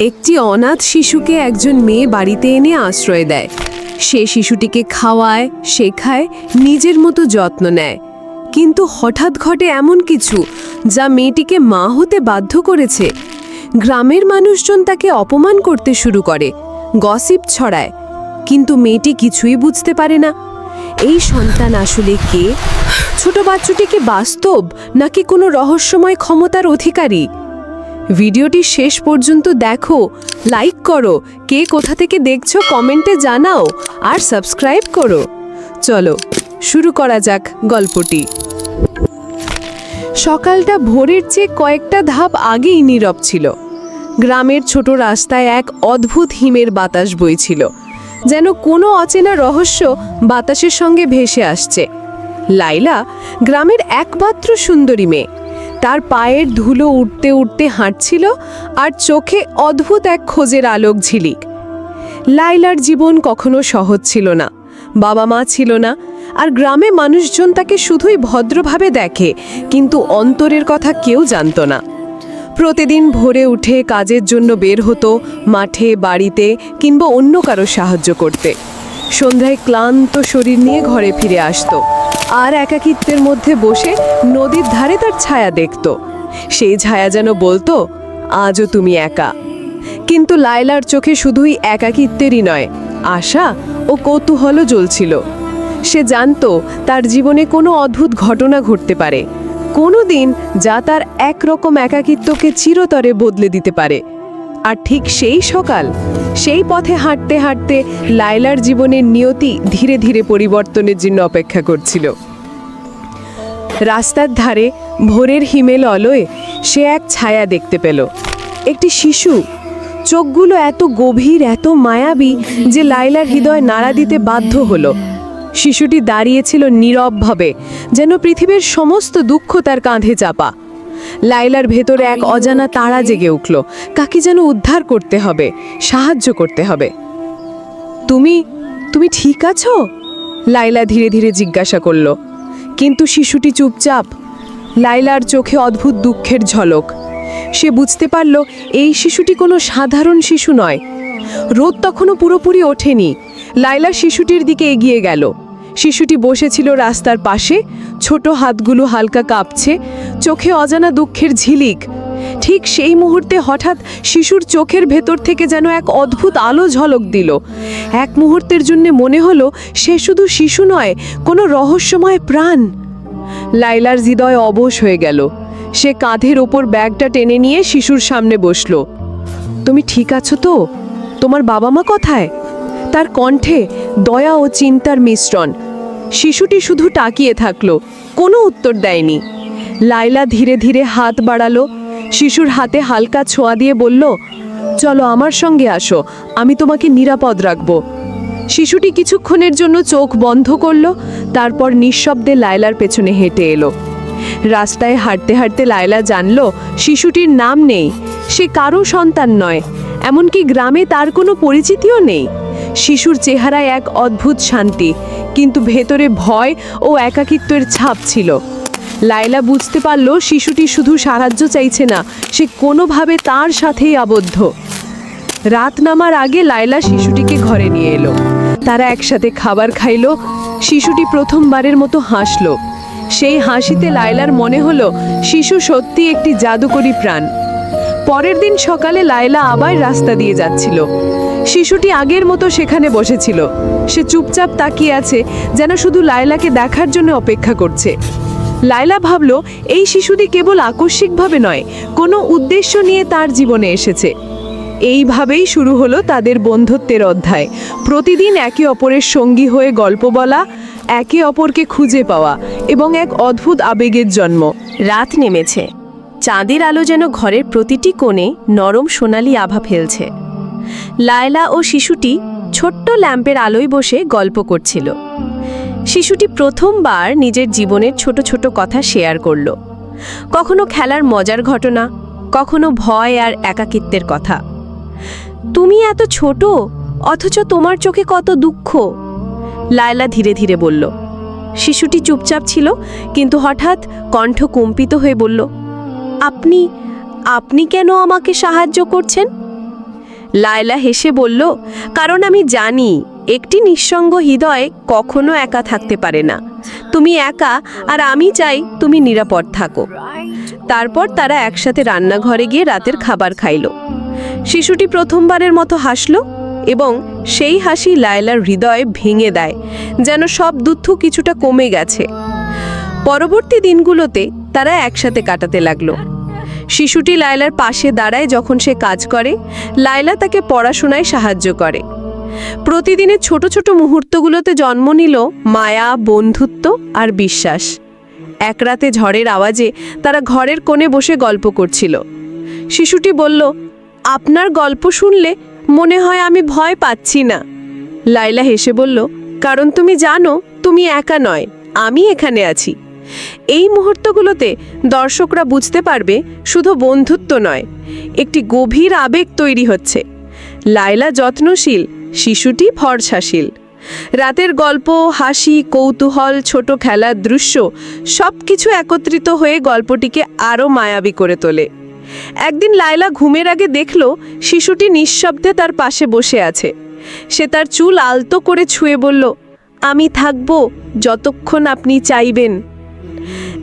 একটি অনাথ শিশুকে একজন মেয়ে বাড়িতে এনে আশ্রয় দেয়। সে শিশুটিকে খাওয়ায়, শেখায়, নিজের মতো যত্ন নেয়। কিন্তু হঠাৎ ঘটে এমন কিছু যা মেয়েটিকে মা হতে বাধ্য করেছে। গ্রামের মানুষজন তাকে অপমান করতে শুরু করে, গসিপ ছড়ায়। কিন্তু মেয়েটি কিছুই বুঝতে পারে না। এই সন্তান আসলে কে? ছোট বাচ্চাটি কি বাস্তব, নাকি কোনো রহস্যময় ক্ষমতার অধিকারী? ভিডিওটি শেষ পর্যন্ত দেখো লাইক করো, কে কোথা থেকে দেখছ কমেন্টে জানাও, আর সাবস্ক্রাইব করো। চলো, শুরু করা যাক গল্পটি। সকালটা ভোরের চেয়ে কয়েকটা ধাপ আগেই নীরব ছিল। গ্রামের ছোট রাস্তায় এক অদ্ভুত হিমের বাতাস বইছিল। যেন কোনো অচেনা রহস্য বাতাসের সঙ্গে ভেসে আসছে। লাইলা, গ্রামের একমাত্র সুন্দরী মেয়ে। তার পায়ের ধুলো উঠতে উঠতে হাঁটছিল আর চোখে অদ্ভুত এক খোঁজের আলোক ঝিলিক। লাইলার জীবন কখনো সহজ ছিল না, বাবা মা ছিল না, আর গ্রামে মানুষজন তাকে শুধুই ভদ্রভাবে দেখে, কিন্তু অন্তরের কথা কেউ জানতো না। প্রতিদিন ভোরে উঠে কাজের জন্য বের হতো, মাঠে, বাড়িতে কিংবা অন্য কারও সাহায্য করতে। সন্ধ্যায় ক্লান্ত শরীর নিয়ে ঘরে ফিরে আসতো। আর একাকিত্বের মধ্যে বসে নদীর ধারে তার ছায়া দেখত। সেই ছায়া যেন বলতো, আজও তুমি একা। কিন্তু লায়লার চোখে শুধুই একাকিত্বেরই নয়, আশা ও কৌতূহলও জ্বলছিল। সে জানত তার জীবনে কোনো অদ্ভুত ঘটনা ঘটতে পারে। কোনো দিন যা তার একরকম একাকিত্বকে চিরতরে বদলে দিতে পারে। আর ঠিক সেই সকাল, সেই পথে হাঁটতে হাঁটতে লায়লার জীবনের নিয়তি ধীরে ধীরে পরিবর্তনের জন্য অপেক্ষা করছিল। রাস্তার ধারে ভোরের হিমেল অলয়ে সে এক ছায়া দেখতে পেল। একটি শিশু, চোখগুলো এত গভীর, এত মায়াবী যে লাইলার হৃদয় নাড়া দিতে বাধ্য হলো। শিশুটি দাঁড়িয়েছিল নীরবভাবে, যেন পৃথিবীর সমস্ত দুঃখ তার কাঁধে চাপা। লাইলার ভেতরে এক অজানা তারা জেগে উঠল। কাকে যেন উদ্ধার করতে হবে, সাহায্য করতে হবে। তুমি তুমি ঠিক আছো? লাইলা ধীরে ধীরে জিজ্ঞাসা করল। কিন্তু শিশুটি চুপচাপ, লাইলার চোখে অদ্ভুত দুঃখের ঝলক। সে বুঝতে পারল, এই শিশুটি কোনো সাধারণ শিশু নয়। রোদ তখনও পুরোপুরি ওঠেনি। লাইলা শিশুটির দিকে এগিয়ে গেল। শিশুটি বসেছিল রাস্তার পাশে, ছোট হাতগুলো হালকা কাঁপছে, চোখে অজানা দুঃখের ঝিলিক। ঠিক সেই মুহূর্তে হঠাৎ শিশুর চোখের ভেতর থেকে যেন এক অদ্ভুত আলো ঝলক দিল। এক মুহূর্তের জন্য মনে হলো সে শুধু শিশু নয়, কোনো রহস্যময় প্রাণ। লাইলার হৃদয় অবশ হয়ে গেল। সে কাঁধের ওপর ব্যাগটা টেনে নিয়ে শিশুর সামনে বসল। তুমি ঠিক আছো তো? তোমার বাবা মা কোথায়? তার কণ্ঠে দয়া ও চিন্তার মিশ্রণ। শিশুটি শুধু তাকিয়ে থাকল, কোনো উত্তর দেয়নি। লাইলা ধীরে ধীরে হাত বাড়ালো, শিশুর হাতে হালকা ছোঁয়া দিয়ে বলল, চলো আমার সঙ্গে আসো, আমি তোমাকে নিরাপদ রাখব। শিশুটি কিছুক্ষণের জন্য চোখ বন্ধ করল, তারপর নিঃশব্দে লায়লার পেছনে হেঁটে এলো। রাস্তায় হাঁটতে হাঁটতে লায়লা জানল, শিশুটির নাম নেই, সে কারও সন্তান নয়, এমনকি গ্রামে তার কোনো পরিচিতিও নেই। শিশুর চেহারায় এক অদ্ভুত শান্তি, কিন্তু ভেতরে ভয় ও একাকিত্বের ছাপ ছিল। লায়লা বুঝতে পারল শিশুটি শুধু সাহায্য চাইছে না, সে কোনোভাবে তার সাথেই আবদ্ধ। রাত নামার আগে লায়লা শিশুটিকে ঘরে নিয়ে এলো। তারা একসাথে খাবার খাইলো। শিশুটি প্রথমবারের মতো হাসলো। সেই হাসিতে লায়লার মনে হলো, শিশু সত্যি একটি জাদুকরী প্রাণ। পরের দিন সকালে লায়লা আবার রাস্তা দিয়ে যাচ্ছিল। শিশুটি আগের মতো সেখানে বসেছিল। সে চুপচাপ তাকিয়ে আছে, যেন শুধু লায়লাকে দেখার জন্য অপেক্ষা করছে। লায়লা ভাবল, এই শিশুটি কেবল আকস্মিকভাবে নয়, কোনো উদ্দেশ্য নিয়ে তার জীবনে এসেছে। এইভাবেই শুরু হলো তাদের বন্ধুত্বের অধ্যায়। প্রতিদিন একে অপরের সঙ্গী হয়ে গল্প বলা, একে অপরকে খুঁজে পাওয়া এবং এক অদ্ভুত আবেগের জন্ম। রাত নেমেছে। চাঁদের আলো যেন ঘরের প্রতিটি কোণে নরম সোনালি আভা ফেলছে। লায়লা ও শিশুটি ছোট্ট ল্যাম্পের আলোয় বসে গল্প করছিল। শিশুটি প্রথমবার নিজের জীবনের ছোট ছোট কথা শেয়ার করল। কখনো খেলার মজার ঘটনা, কখনো ভয় আর একাকিত্বের কথা। তুমি এত ছোট, অথচ তোমার চোখে কত দুঃখ? লায়লা ধীরে ধীরে বলল। শিশুটি চুপচাপ ছিল, কিন্তু হঠাৎ কণ্ঠ কম্পিত হয়ে বলল আপনি আপনি কেন আমাকে সাহায্য করছেন? লায়লা হেসে বলল, কারণ আমি জানি, একটি নিঃসঙ্গ হৃদয় কখনো একা থাকতে পারে না। তুমি একা, আর আমি চাই তুমি নিরাপদ থাকো। তারপর তারা একসাথে রান্নাঘরে গিয়ে রাতের খাবার খাইল। শিশুটি প্রথমবারের মতো হাসল, এবং সেই হাসি লায়লার হৃদয় ভেঙে দেয়, যেন সব দুঃখ কিছুটা কমে গেছে। পরবর্তী দিনগুলোতে তারা একসাথে কাটাতে লাগল। শিশুটি লায়লার পাশে দাঁড়ায় যখন সে কাজ করে, লায়লা তাকে পড়াশোনায় সাহায্য করে। প্রতিদিনের ছোট ছোট মুহূর্তগুলোতে জন্ম নিল মায়া, বন্ধুত্ব আর বিশ্বাস। এক রাতে ঝড়ের আওয়াজে তারা ঘরের কোণে বসে গল্প করছিল। শিশুটি বলল, আপনার গল্প শুনলে মনে হয় আমি ভয় পাচ্ছি না। লাইলা হেসে বলল, কারণ তুমি জানো, তুমি একা নয়, আমি এখানে আছি। এই মুহূর্তগুলোতে দর্শকরা বুঝতে পারবে শুধু বন্ধুত্ব নয়, একটি গভীর আবেগ তৈরি হচ্ছে। লায়লা যত্নশীল, শিশুটি ফর্সাশীল। রাতের গল্প, হাসি, কৌতূহল, ছোট খেলার দৃশ্য সব কিছু একত্রিত হয়ে গল্পটিকে আরও মায়াবী করে তোলে। একদিন লায়লা ঘুমের আগে দেখল শিশুটি নিঃশব্দে তার পাশে বসে আছে। সে তার চুল আলতো করে ছুঁয়ে বলল, আমি থাকব যতক্ষণ আপনি চাইবেন।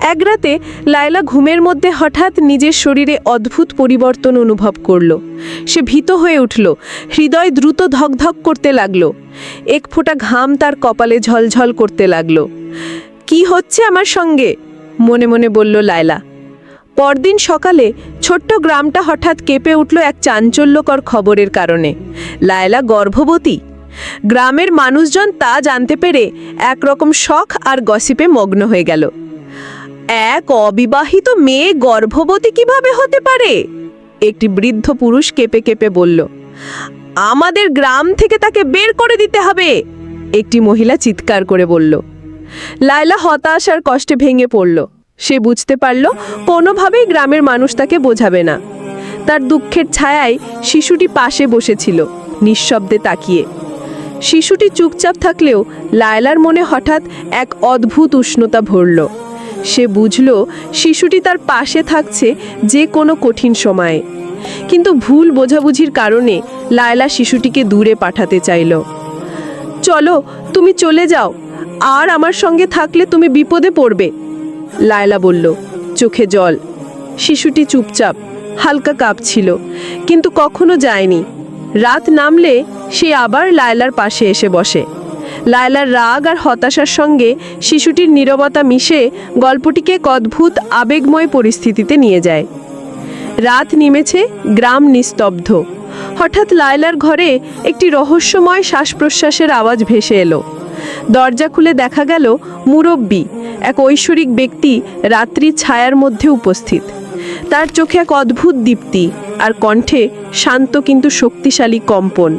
এক রাতে লায়লা ঘুমের মধ্যে হঠাৎ নিজের শরীরে অদ্ভুত পরিবর্তন অনুভব করল। সে ভীত হয়ে উঠল, হৃদয় দ্রুত ধকধক করতে লাগল, এক ফোঁটা ঘাম তার কপালে ঝলঝল করতে লাগল। কি হচ্ছে আমার সঙ্গে? মনে মনে বলল লায়লা। পরদিন সকালে ছোট্ট গ্রামটা হঠাৎ কেঁপে উঠল এক চাঞ্চল্যকর খবরের কারণে। লায়লা গর্ভবতী। গ্রামের মানুষজন তা জানতে পেরে একরকম শখ আর গসিপে মগ্ন হয়ে গেল। এক অবিবাহিত মেয়ে গর্ভবতী কীভাবে হতে পারে? একটি বৃদ্ধ পুরুষ কেঁপে কেঁপে বলল, আমাদের গ্রাম থেকে তাকে বের করে দিতে হবে। একটি মহিলা চিৎকার করে বলল। লায়লা হতাশ আর কষ্টে ভেঙে পড়ল। সে বুঝতে পারল, কোনোভাবেই গ্রামের মানুষ তাকে বোঝাবে না। তার দুঃখের ছায়ায় শিশুটি পাশে বসেছিল, নিঃশব্দে তাকিয়ে। শিশুটি চুপচাপ থাকলেও লায়লার মনে হঠাৎ এক অদ্ভুত উষ্ণতা ভরল। সে বুঝল শিশুটি তার পাশে থাকছে যে কোনো কঠিন সময়ে। কিন্তু ভুল বোঝাবুঝির কারণে লায়লা শিশুটিকে দূরে পাঠাতে চাইল। চলো, তুমি চলে যাও। আর আমার সঙ্গে থাকলে তুমি বিপদে পড়বে। লায়লা বলল, চোখে জল। শিশুটি চুপচাপ, হালকা কাঁপছিল, কিন্তু কখনো যায়নি। রাত নামলে সে আবার লায়লার পাশে এসে বসে। লায়লার রাগ আর হতাশার সঙ্গে শিশুটির নীরবতা মিশে গল্পটিকে অদ্ভুত, আবেগময় পরিস্থিতিতে নিয়ে যায়। রাত নেমেছে, গ্রাম নিস্তব্ধ। হঠাৎ লায়লার ঘরে একটি রহস্যময় শ্বাস প্রশ্বাসের আওয়াজ ভেসে এলো। দরজা খুলে দেখা গেল মুরব্বী, এক ঐশ্বরিক ব্যক্তি রাত্রি ছায়ার মধ্যে উপস্থিত। তার চোখে এক অদ্ভুত দীপ্তি, আর কণ্ঠে শান্ত কিন্তু শক্তিশালী কম্পন।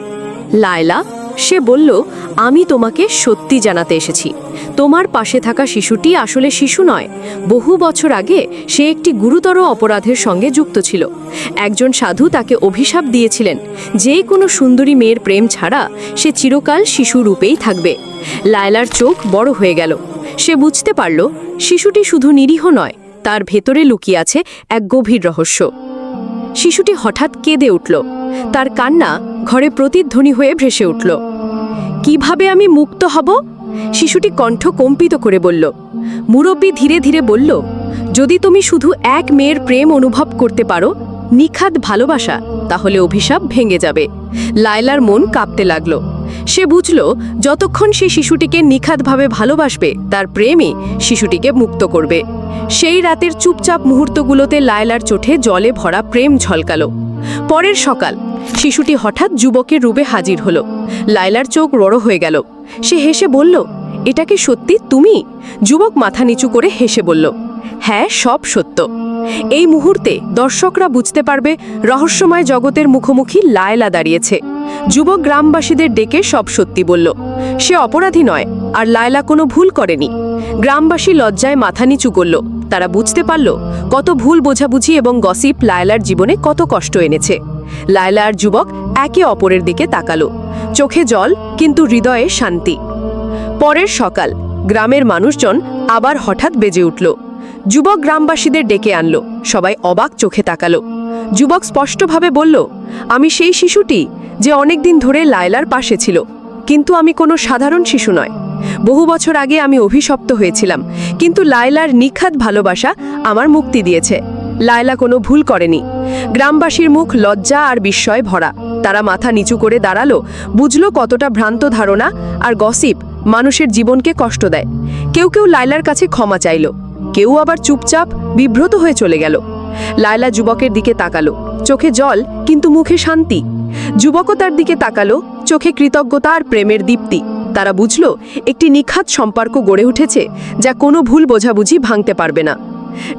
লায়লা সে বলল, আমি তোমাকে সত্যি জানাতে এসেছি। তোমার পাশে থাকা শিশুটি আসলে শিশু নয়। বহু বছর আগে সে একটি গুরুতর অপরাধের সঙ্গে যুক্ত ছিল। একজন সাধু তাকে অভিশাপ দিয়েছিলেন। যে কোনো সুন্দরী মেয়ের প্রেম ছাড়া সে চিরকাল শিশু রূপেই থাকবে। লায়লার চোখ বড় হয়ে গেল। সে বুঝতে পারল, শিশুটি শুধু নিরীহ নয়, তার ভেতরে লুকিয়ে আছে এক গভীর রহস্য। শিশুটি হঠাৎ কেঁদে উঠল। তার কান্না ঘরে প্রতিধ্বনি হয়ে ভেসে উঠল। কীভাবে আমি মুক্ত হব? শিশুটি কণ্ঠ কম্পিত করে বলল। মুরব্বী ধীরে ধীরে বলল, যদি তুমি শুধু এক মেয়ের প্রেম অনুভব করতে পারো, নিখাদ ভালোবাসা তাহলে অভিশাপ ভেঙে যাবে। লায়লার মন কাঁপতে লাগল। সে বুঝল, যতক্ষণ সে শিশুটিকে নিখাতভাবে ভালোবাসবে, তার প্রেমই শিশুটিকে মুক্ত করবে। সেই রাতের চুপচাপ মুহূর্তগুলোতে লায়লার চোখে জলে ভরা প্রেম ঝলকালো। পরের সকাল, শিশুটি হঠাৎ যুবকের রূপে হাজির হলো। লায়লার চোখ রড়ো হয়ে গেল। সে হেসে বলল, এটা কি সত্যি তুমি? যুবক মাথা নিচু করে হেসে বলল হ্যাঁ সব সত্য। এই মুহূর্তে দর্শকরা বুঝতে পারবে রহস্যময় জগতের মুখোমুখি লায়লা দাঁড়িয়েছে। যুবক গ্রামবাসীদের ডেকে সব সত্যি বলল, সে অপরাধী নয়, আর লায়লা কোনো ভুল করেনি। গ্রামবাসী লজ্জায় মাথা নিচু করল, তারা বুঝতে পারল কত ভুল বোঝাবুঝি এবং গসিপ লায়লার জীবনে কত কষ্ট এনেছে। লায়লা আর যুবক একে অপরের দিকে তাকালো, চোখে জল কিন্তু হৃদয়ে শান্তি। পরের সকাল, গ্রামের মানুষজন আবার হঠাৎ বেজে উঠল। যুবক গ্রামবাসীদের ডেকে আনলো। সবাই অবাক চোখে তাকালো। যুবক স্পষ্টভাবে বলল, আমি সেই শিশুটি যে অনেক দিন ধরে লায়লার পাশে ছিল, কিন্তু আমি কোনো সাধারণ শিশু নয়। বহু বছর আগে আমি অভিশপ্ত হয়েছিলাম, কিন্তু লায়লার নিখাত ভালোবাসা আমার মুক্তি দিয়েছে। লায়লা কোনো ভুল করেনি। গ্রামবাসীর মুখ লজ্জা আর বিস্ময়ে ভরা। তারা মাথা নিচু করে দাঁড়াল, বুঝলো কতটা ভ্রান্ত ধারণা আর গসিপ মানুষের জীবনকে কষ্ট দেয়। কেউ কেউ লায়লার কাছে ক্ষমা চাইল। কেউ আবার চুপচাপ বিব্রত হয়ে চলে গেল। লায়লা যুবকের দিকে তাকালো। চোখে জল, কিন্তু মুখে শান্তি। যুবকও তার দিকে তাকালো, চোখে কৃতজ্ঞতা আর প্রেমের দীপ্তি। তারা বুঝল, একটি নিখাত সম্পর্ক গড়ে উঠেছে যা কোনো ভুল বোঝাবুঝি ভাঙতে পারবে না।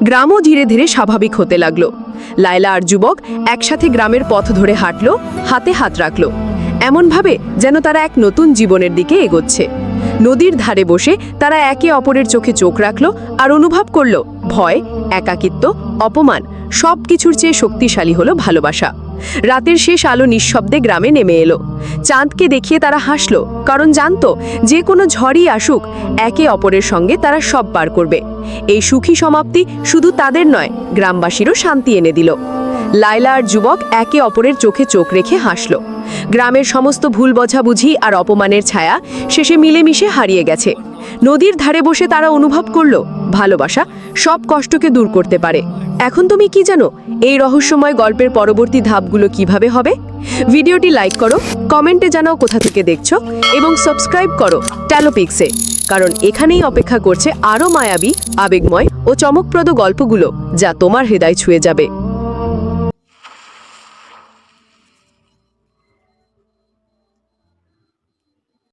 গ্রামও ধীরে ধীরে স্বাভাবিক হতে লাগল। লায়লা আর যুবক একসাথে গ্রামের পথ ধরে হাঁটলো, হাতে হাত রাখল। এমনভাবে যেন তারা এক নতুন জীবনের দিকে এগোচ্ছে। নদীর ধারে বসে তারা একে অপরের চোখে চোখ রাখল আর অনুভব করল ভয়, একাকিত্ব, অপমান সব কিছুর চেয়ে শক্তিশালী হলো ভালোবাসা। রাতের শেষ আলো নিঃশব্দে গ্রামে নেমে এলো। চাঁদকে দেখিয়ে তারা হাসলো, কারণ জানতো যে কোনো ঝড়ই আসুক, একে অপরের সঙ্গে তারা সব পার করবে। এই সুখী সমাপ্তি শুধু তাদের নয়, গ্রামবাসীরও শান্তি এনে দিল। লায়লা আর যুবক একে অপরের চোখে চোখ রেখে হাসল। গ্রামের সমস্ত ভুল বোঝাবুঝি আর অপমানের ছায়া শেষে মিলেমিশে হারিয়ে গেছে। নদীর ধারে বসে তারা অনুভব করল, ভালোবাসা সব কষ্টকে দূর করতে পারে। এখন তুমি কি জানো, এই রহস্যময় গল্পের পরবর্তী ধাপগুলো কীভাবে হবে? ভিডিওটি লাইক করো, কমেন্টে জানাও কোথা থেকে দেখছ এবং সাবস্ক্রাইব করো ট্যালোপিক্সে, কারণ এখানেই অপেক্ষা করছে আরও মায়াবী, আবেগময় ও চমকপ্রদ গল্পগুলো যা তোমার হৃদয় ছুঁয়ে যাবে।